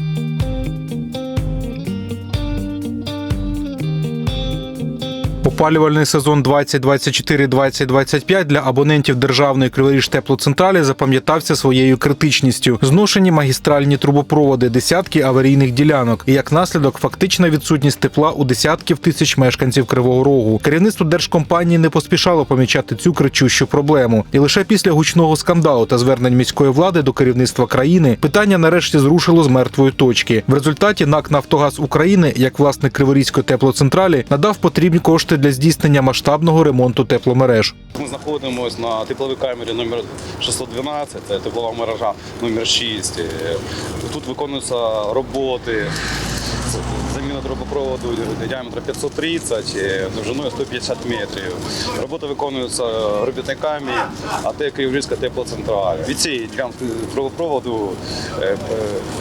you Опалювальний сезон 2024-2025 для абонентів державної Криворіж теплоцентралі запам'ятався своєю критичністю. Зношені магістральні трубопроводи, десятки аварійних ділянок. І як наслідок, фактична відсутність тепла у десятків тисяч мешканців Кривого Рогу. Керівництво держкомпанії не поспішало помічати цю кричущу проблему. І лише після гучного скандалу та звернень міської влади до керівництва країни питання нарешті зрушило з мертвої точки. В результаті НАК Нафтогаз України, як власник Криворізької теплоцентралі, надав потрібні кошти для здійснення масштабного ремонту тепломереж. Ми знаходимося на тепловій камері номер 612, це теплова мережа номер 6. Е, Тут виконуються роботи. Заміна трубопроводу діаметром 530, е, довжиною 150 метрів. Роботи виконуються робітниками АТ Київська теплоцентраль. Від цієї ділянки трубопроводу е, е,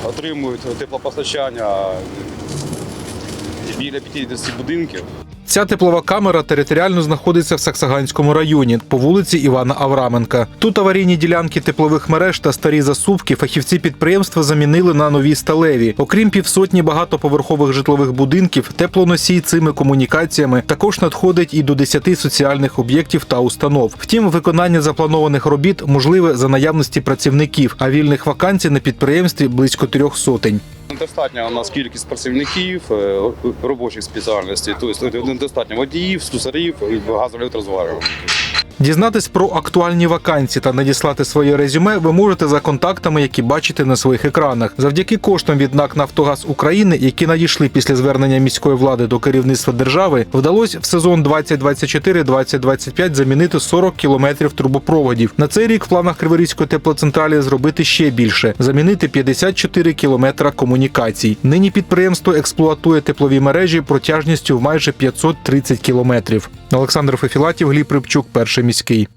отримують теплопостачання біля 50 будинків. Ця теплова камера територіально знаходиться в Саксаганському районі по вулиці Івана Авраменка. Тут аварійні ділянки теплових мереж та старі засувки фахівці підприємства замінили на нові сталеві. Окрім півсотні багатоповерхових житлових будинків, теплоносій цими комунікаціями також надходить і до 10 соціальних об'єктів та установ. Втім, виконання запланованих робіт можливе за наявності працівників, а вільних вакансій на підприємстві близько трьох сотень. Недостатня у нас кількість працівників е, робочих спеціальностей, тобто недостатньо водіїв, слюсарів і газоелектрозварювальників. Дізнатись про актуальні вакансії та надіслати своє резюме ви можете за контактами, які бачите на своїх екранах. Завдяки коштам від НАК Нафтогаз України, які надійшли після звернення міської влади до керівництва держави, вдалося в сезон 2024-2025 замінити 40 кілометрів трубопроводів. На цей рік в планах Криворізької теплоцентралі зробити ще більше замінити 54 кілометра комунікацій. Нині підприємство експлуатує теплові мережі протяжністю в майже 530 кілометрів. Олександр Фефілатів, Гліб Рибчук, перший міський.